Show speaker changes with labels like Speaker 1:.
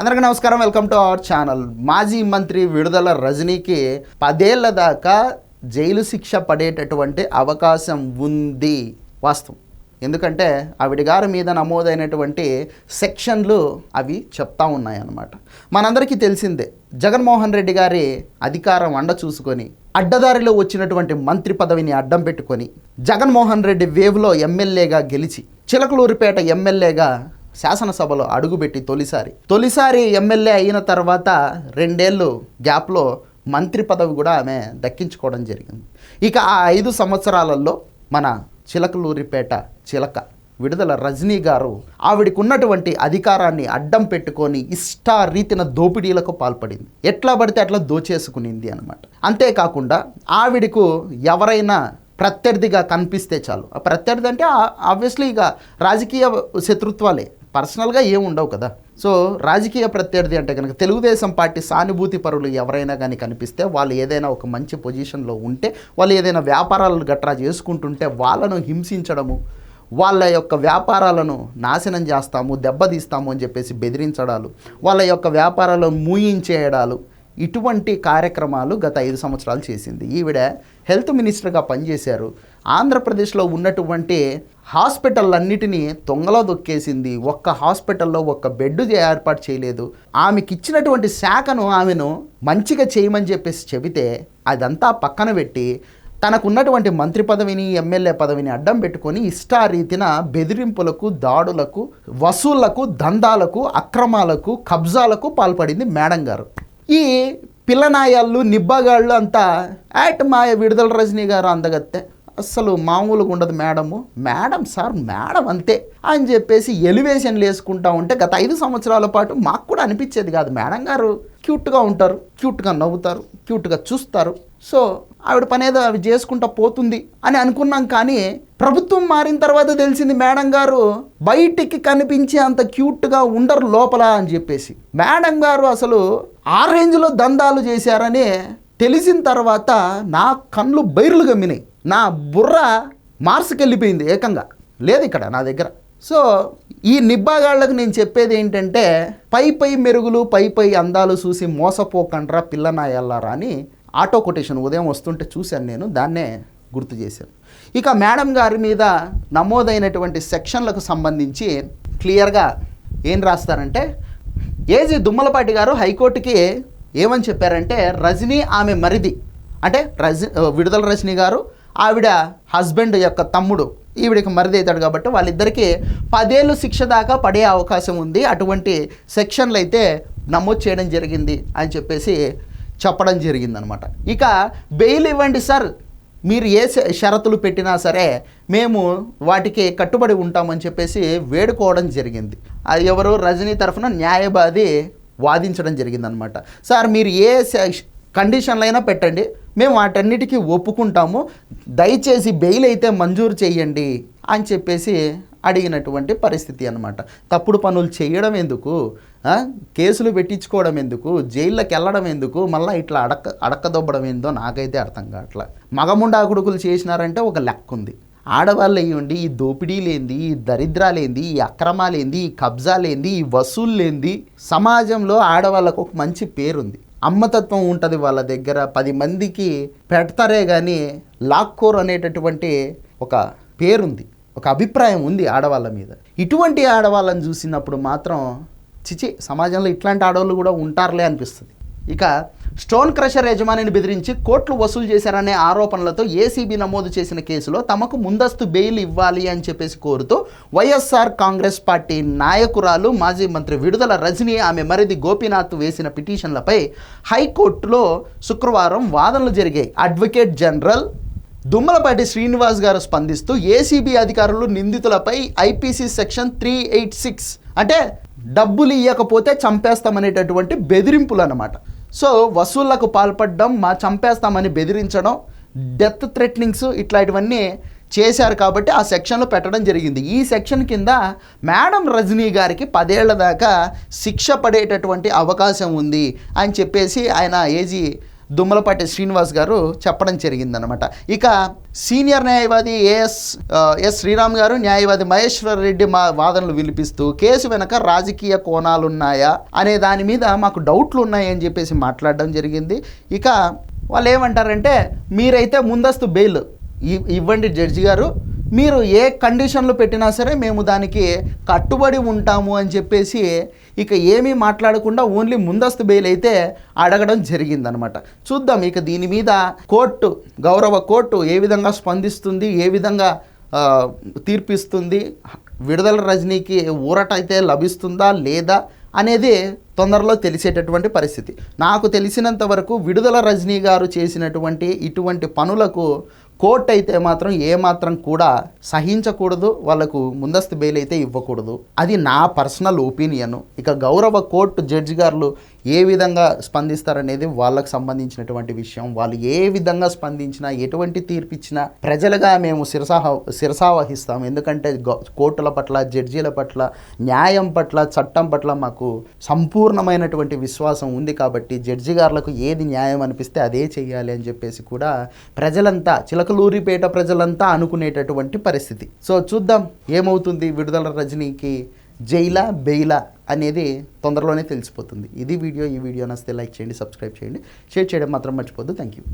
Speaker 1: అందరికీ నమస్కారం welcome to our channel. మాజీ మంత్రి విడుదల రజనీకి పదేళ్ళ దాకా జైలు శిక్ష పడేటటువంటి అవకాశం ఉంది వాస్తవం. ఎందుకంటే ఆవిడ గారి మీద నమోదైనటువంటి సెక్షన్లు అవి చెప్తా ఉన్నాయన్నమాట. మనందరికీ తెలిసిందే జగన్మోహన్ రెడ్డి గారి అధికారం అండ చూసుకొని అడ్డదారిలో వచ్చినటువంటి మంత్రి పదవిని అడ్డం పెట్టుకొని జగన్మోహన్ రెడ్డి వేవ్లో ఎమ్మెల్యేగా గెలిచి చిలకలూరిపేట ఎమ్మెల్యేగా శాసనసభలో అడుగుపెట్టి తొలిసారి. తొలిసారి ఎమ్మెల్యే అయిన తర్వాత రెండేళ్ళు గ్యాప్లో మంత్రి పదవి కూడా ఆమె దక్కించుకోవడం జరిగింది. ఇక ఆ ఐదు సంవత్సరాలలో మన చిలకలూరిపేట చిలక విడుదల రజనీ గారు ఆవిడకు ఉన్నటువంటి అధికారాన్ని అడ్డం పెట్టుకొని ఇష్టారీతిన దోపిడీలకు పాల్పడింది. ఎట్లా పడితే అట్లా దోచేసుకునింది అనమాట అంతేకాకుండా ఆవిడకు ఎవరైనా ప్రత్యర్థిగా కనిపిస్తే చాలు. ఆ ప్రత్యర్థి అంటే ఆబ్వియస్లీ ఇక రాజకీయ శత్రుత్వాలే. పర్సనల్గా ఏం ఉండవు కదా. సో రాజకీయ ప్రత్యర్థి అంటే కనుక తెలుగుదేశం పార్టీ సానుభూతి పరులు ఎవరైనా కానీ కనిపిస్తే వాళ్ళు ఏదైనా ఒక మంచి పొజిషన్లో ఉంటే వాళ్ళు ఏదైనా వ్యాపారాలు గట్రా చేసుకుంటుంటే వాళ్ళను హింసించడము వాళ్ళ యొక్క వ్యాపారాలను నాశనం చేస్తాము దెబ్బతీస్తాము అని చెప్పేసి బెదిరించడాలు వాళ్ళ యొక్క వ్యాపారాలను మూయించేయడాలు ఇటువంటి కార్యక్రమాలు గత ఐదు సంవత్సరాలు చేసింది. ఈవిడ హెల్త్ మినిస్టర్గా పనిచేశారు. ఆంధ్రప్రదేశ్లో ఉన్నటువంటి హాస్పిటల్లన్నిటినీ తొంగలో దొక్కేసింది ఒక్క హాస్పిటల్లో ఒక్క బెడ్ ఏర్పాటు చేయలేదు. ఆమెకి ఇచ్చినటువంటి శాఖను ఆమెను మంచిగా చేయమని చెప్పేసి చెబితే అదంతా పక్కన పెట్టి తనకున్నటువంటి మంత్రి పదవిని ఎమ్మెల్యే పదవిని అడ్డం పెట్టుకొని ఇష్టారీతిన బెదిరింపులకు దాడులకు వసూళ్ళకు దందాలకు అక్రమాలకు కబ్జాలకు పాల్పడింది మేడం గారు. ఈ పిల్లనాయాళ్ళు నిబ్బగాళ్ళు అంతా యాట్ మాయ విడుదల రజనీ గారు అందగత్తే. అస్సలు మామూలుగా ఉండదు మేడము. మేడం సార్ మేడం అంతే అని చెప్పేసి ఎలివేషన్లు వేసుకుంటా ఉంటే గత ఐదు సంవత్సరాల పాటు మాకు కూడా అనిపించేది కాదు. మేడం గారు క్యూట్గా ఉంటారు క్యూట్గా నవ్వుతారు క్యూట్గా చూస్తారు. సో ఆవిడ పని అవి చేసుకుంటా పోతుంది అని అనుకున్నాం కానీ ప్రభుత్వం మారిన తర్వాత తెలిసింది మేడం గారు బయటికి కనిపించే అంత క్యూట్గా ఉండరు లోపల అని చెప్పేసి. మేడం గారు అసలు ఆ రేంజ్లో దందాలు చేశారని తెలిసిన తర్వాత నా కళ్ళు బైర్లు గమ్మినాయి నా బుర్ర మార్స్కి వెళ్ళిపోయింది ఏకంగా. లేదు ఇక్కడ నా దగ్గర. సో ఈ నిబ్బాగాళ్ళకు నేను చెప్పేది ఏంటంటే పై పై మెరుగులు పై పై అందాలు చూసి మోసపోకండ్రా పిల్లనాయల్లారా అని ఆటో కొటేషన్ ఉదయం వస్తుంటే చూశాను నేను దాన్నే గుర్తు చేశాను. ఇక మేడం గారి మీద నమోదైనటువంటి సెక్షన్లకు సంబంధించి క్లియర్గా ఏం రాస్తారంటే ఏజీ దుమ్మలపాటి గారు హైకోర్టుకి ఏమని చెప్పారంటే రజనీ ఆమె మరిది. అంటే రజ విడుదల రజనీ గారు ఆవిడ హస్బెండ్ యొక్క తమ్ముడు. ఈవిడికి మరిది అవుతాడు కాబట్టి వాళ్ళిద్దరికీ పదేళ్ళు శిక్ష దాకా పడే అవకాశం ఉంది. అటువంటి సెక్షన్లు అయితే నమోదు చేయడం జరిగింది అని చెప్పేసి చెప్పడం జరిగిందనమాట. ఇక బెయిల్ ఇవ్వండి సార్. మీరు ఏ షరతులు పెట్టినా సరే మేము వాటికి కట్టుబడి ఉంటామని చెప్పేసి వేడుకోవడం జరిగింది. అది ఎవరు రజనీ తరఫున న్యాయవాది వాదించడం జరిగిందనమాట. సార్ మీరు ఏ కండిషన్లైనా పెట్టండి. మేము వాటన్నిటికీ ఒప్పుకుంటాము. దయచేసి బెయిల్ అయితే మంజూరు చేయండి అని చెప్పేసి అడిగినటువంటి పరిస్థితి అనమాట తప్పుడు పనులు చేయడం ఎందుకు? కేసులు పెట్టించుకోవడం ఎందుకు? జైల్లోకి వెళ్ళడం ఎందుకు? మళ్ళీ ఇట్లా అడక అడక్కదొబ్బడం ఏందో నాకైతే అర్థం కావట్లా. మగముండా కొడుకులు చేసినారంటే ఒక లెక్క ఉంది. ఆడవాళ్ళు అయ్యండి ఈ దోపిడీలేంది ఈ దరిద్రాలేంది ఈ అక్రమాలేంది ఈ కబ్జాలేంది ఈ వసూళ్ళేంది? సమాజంలో ఆడవాళ్ళకు ఒక మంచి పేరుంది. అమ్మతత్వం ఉంటుంది వాళ్ళ దగ్గర. పది మందికి పెడతారే కానీ లాక్కోర్ అనేటటువంటి ఒక పేరుంది ఒక అభిప్రాయం ఉంది ఆడవాళ్ళ మీద. ఇటువంటి ఆడవాళ్ళని చూసినప్పుడు మాత్రం చిచి సమాజంలో ఇట్లాంటి ఆడవాళ్ళు కూడా ఉంటారులే అనిపిస్తుంది. ఇక స్టోన్ క్రషర్ యజమానిని బెదిరించి కోట్లు వసూలు చేశారనే ఆరోపణలతో ఏసీబీ నమోదు చేసిన కేసులో తమకు ముందస్తు బెయిల్ ఇవ్వాలి అని చెప్పేసి కోరుతూ వైఎస్ఆర్ కాంగ్రెస్ పార్టీ నాయకురాలు మాజీ మంత్రి విడుదల రజనీ ఆమె మరిది గోపీనాథ్ వేసిన పిటిషన్లపై హైకోర్టులో శుక్రవారం వాదనలు జరిగాయి. అడ్వకేట్ జనరల్ దుమ్మలపాటి శ్రీనివాస్ గారు స్పందిస్తూ ఏసీబీ అధికారులు నిందితులపై IPC section three eight six అంటే డబ్బులు ఇవ్వకపోతే చంపేస్తామనేటటువంటి బెదిరింపులు అన్నమాట. సో వసూళ్ళకు పాల్పడడం మా చంపేస్తామని బెదిరించడం డెత్ థ్రెట్నింగ్స్ ఇట్లాంటివన్నీ చేశారు కాబట్టి ఆ సెక్షన్లో పెట్టడం జరిగింది. ఈ సెక్షన్ కింద మేడం రజనీ గారికి పదేళ్ళ దాకా శిక్ష పడేటటువంటి అవకాశం ఉంది అని చెప్పేసి ఆయన ఏజీ దుమ్మలపాటి శ్రీనివాస్ గారు చెప్పడం జరిగిందనమాట ఇక సీనియర్ న్యాయవాది ఏఎస్ ఎస్ శ్రీరామ్ గారు న్యాయవాది మహేశ్వర్ రెడ్డి మా వాదనలు వినిపిస్తూ కేసు వెనక రాజకీయ కోణాలు ఉన్నాయా అనే దాని మీద మాకు డౌట్లు ఉన్నాయని చెప్పేసి మాట్లాడడం జరిగింది. ఇక వాళ్ళు ఏమంటారంటే మీరైతే ముందస్తు బెయిల్ ఇవ్వండి జడ్జి గారు మీరు ఏ కండిషన్లు పెట్టినా సరే మేము దానికి కట్టుబడి ఉంటాము అని చెప్పేసి ఇక ఏమీ మాట్లాడకుండా ఓన్లీ ముందస్తు బెయిల్ అయితే అడగడం జరిగిందనమాట. చూద్దాం ఇక దీని మీద కోర్టు గౌరవ కోర్టు ఏ విధంగా స్పందిస్తుంది ఏ విధంగా తీర్పిస్తుంది విడుదల రజనీకి ఊరట అయితే లభిస్తుందా లేదా అనేది తొందరలో తెలిసేటటువంటి పరిస్థితి. నాకు తెలిసినంత వరకు విడుదల రజనీ గారు చేసినటువంటి ఇటువంటి పనులకు కోర్టు అయితే మాత్రం ఏమాత్రం కూడా సహించకూడదు వాళ్ళకు ముందస్తు బెయిల్ అయితే ఇవ్వకూడదు. అది నా పర్సనల్ ఒపీనియన్. ఇక గౌరవ కోర్టు జడ్జి గారు ఏ విధంగా స్పందిస్తారనేది వాళ్ళకు సంబంధించినటువంటి విషయం. వాళ్ళు ఏ విధంగా స్పందించినా ఎటువంటి తీర్పు ఇచ్చినా ప్రజలుగా మేము శిరసాహ శిరసావహిస్తాం. ఎందుకంటే కోర్టుల పట్ల జడ్జీల పట్ల న్యాయం పట్ల చట్టం పట్ల మాకు సంపూర్ణమైనటువంటి విశ్వాసం ఉంది కాబట్టి జడ్జి గారులకు ఏది న్యాయం అనిపిస్తే అదే చేయాలి అని చెప్పేసి కూడా ప్రజలంతా చిలకలూరిపేట ప్రజలంతా అనుకునేటటువంటి పరిస్థితి. సో చూద్దాం ఏమవుతుంది విడుదల రజనీకి జైలా బెయిలా అనేది తొందరలోనే తెలిసిపోతుంది. ఇది వీడియో ఈ వీడియో నచ్చితే లైక్ చేయండి సబ్స్క్రైబ్ చేయండి. షేర్ చేయడం మాత్రం మర్చిపోద్దు థ్యాంక్ యూ